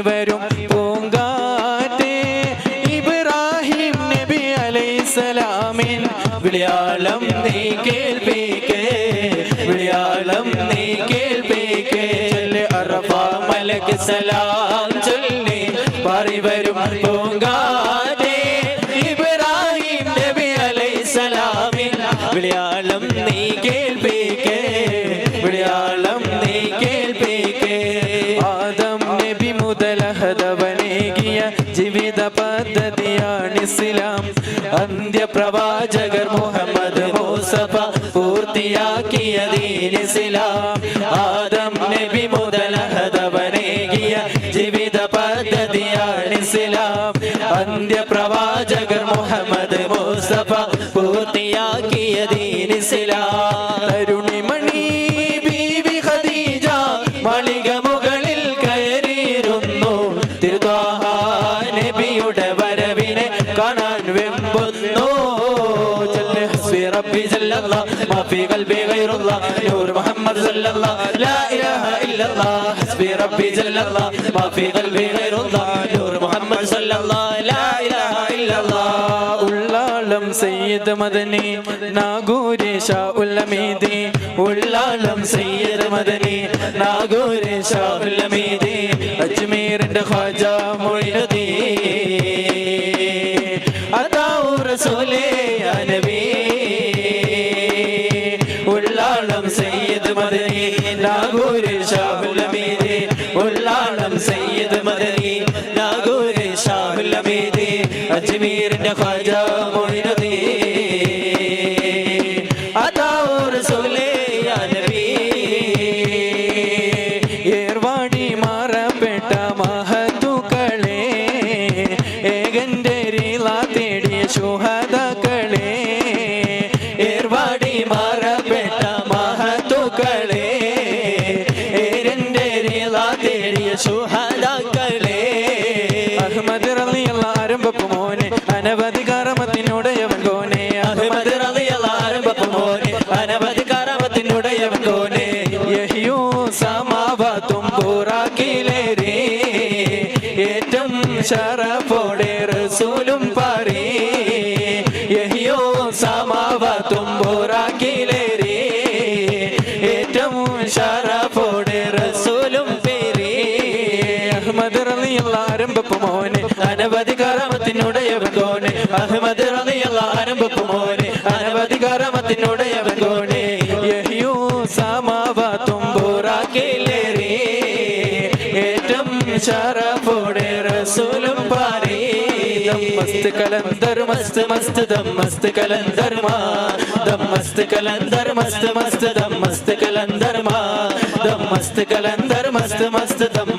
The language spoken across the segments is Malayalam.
വരും പൂങ്കാറ്റേ. ഇബ്രാഹിം നബി അലൈസലാമിൻ വിളിയാളം നീ കേൾപ്പിക്കേ. വിളിയാളം നീ കേൾപ്പിക്കേ. അറഫ മലക്ക് സലാം ചൊല്ലി. പറി വരും പൂങ്കാറ്റേ. ഇബ്രാഹിം നബി അലൈസലാമിൻ വിളിയാളം പദ്ധതിയാണ് ഇസ്ലാം. അന്ത്യപ്രവാചകർ മുഹമ്മദ് മൂസഫ പൂർത്തിയാക്കിയ ദീൻ ഇസ്ലാം. ആദം നബി മുതൽ ഹതവനേകിയ ജീവിത പദ്ധതിയാണ് ഇസ്ലാം. അന്ത്യപ്രവാചകർ മുഹമ്മദ് മൂസഫ പൂർത്തിയാക്കിയ ദീൻ വരവിനെ കാണാൻ വെമ്പുന്നു ചൊല്ല് ഹസ്ബി റബ്ബി ജല്ലല്ലാഹ് മാ ഫീ ഖൽബി ഗൈറുല്ലാഹ് നൂർ മുഹമ്മദ് സല്ലല്ലാഹ് ലാ ഇലാഹ ഇല്ലല്ലാഹ് ഹസ്ബി റബ്ബി ജല്ലല്ലാഹ് മാ ഫീ ഖൽബി ഗൈറുല്ലാഹ് നൂർ മുഹമ്മദ് സല്ലല്ലാഹ് ലാ ഇലാഹ ഇല്ലല്ലാഹ് ഉള്ളാളം സയ്യിദ് മദനി നാഗൂരി ഷാ ഉല്ലമീദി ഉള്ളാളം സയ്യിദ് മദനി നാഗൂരി ഷാ ഉല്ലമീദി അജ്മീറിന്റെ ഖാജ മൊയ്നുദ്ദീൻ ഉള്ളാളം സയ്യിദ് മദനി നാഗൂരി ഷാഹുൽ അമീദ്. അജ്മീറിന്റെ ഖാജ മൊയ്നുദ്ദീൻ തേടിയ ശുഹദക്കളെ ഏർവാടി മാറപ്പെട്ട മഹത്തുക്കളെ ഏരന്റെ രീള തേടിയ ശുഹദക്കളെ അഹമ്മദ് റളിയല്ല ആരംഭപ്പു മോനെ അനവധി കറമത്തിനുടയവൻ കോനെ. അഹമ്മദ് റളിയല്ല ആരംഭപ്പു മോനെ അനവധി കറമത്തിനുടയവൻ കോനെ. യഹിയോ സമാവത്തും പൂറാക്കിലേരേ ഏറ്റം ശറഫോടെ അനവധി കറമത്തിനുടയവൻ കോനെ അഹമ്മദ് റളിയല്ല ആരംഭപ്പു മോനെ. അനവധി കറമത്തിനുടയവൻ കോനെ യഹിയോ സമാവാത്തും ബോറാക്കിലേറി ഏറ്റം ശറഫോടെ റസൂലും പാരി ദം മസ്ത് കലന്തർ മസ്ത് മസ്ത് ദം മസ്ത് കലന്തർ മാ. ദം മസ്ത് കലന്തർ മസ്ത് മസ്ത് ദം മസ്ത് കലന്തർ മാ. ദം മസ്ത് കലന്തർ മസ്ത് മസ്ത് ദം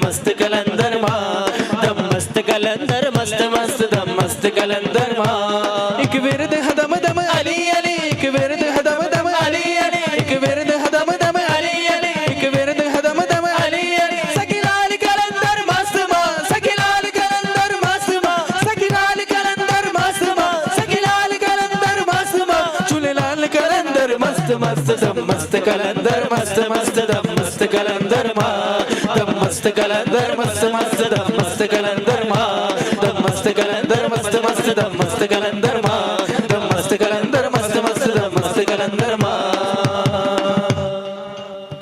मस्त मस्त दम मस्त कलंदर माँ एक विरद हदम दम अली अली एक विरद हदम दम अली अली एक विरद हदम दम अली अली एक विरद हदम दम अली अली सखिलाल कलंदर मस्त माँ सखिलाल कलंदर मस्त माँ सखिलाल कलंदर मस्त माँ सखिलाल कलंदर मस्त माँ चुललाल कलंदर मस्त मस्त दम मस्त कलंदर मस्त मस्त दम मस्त कलंदर माँ दम मस्त कलंदर मस्त मस्त दम मस्त कलंदर दम मस्त कलंदर माँ मस्त कलंदर मस्त मस्त मस्त कलंदर माँ।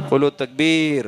बोलो तकबीर।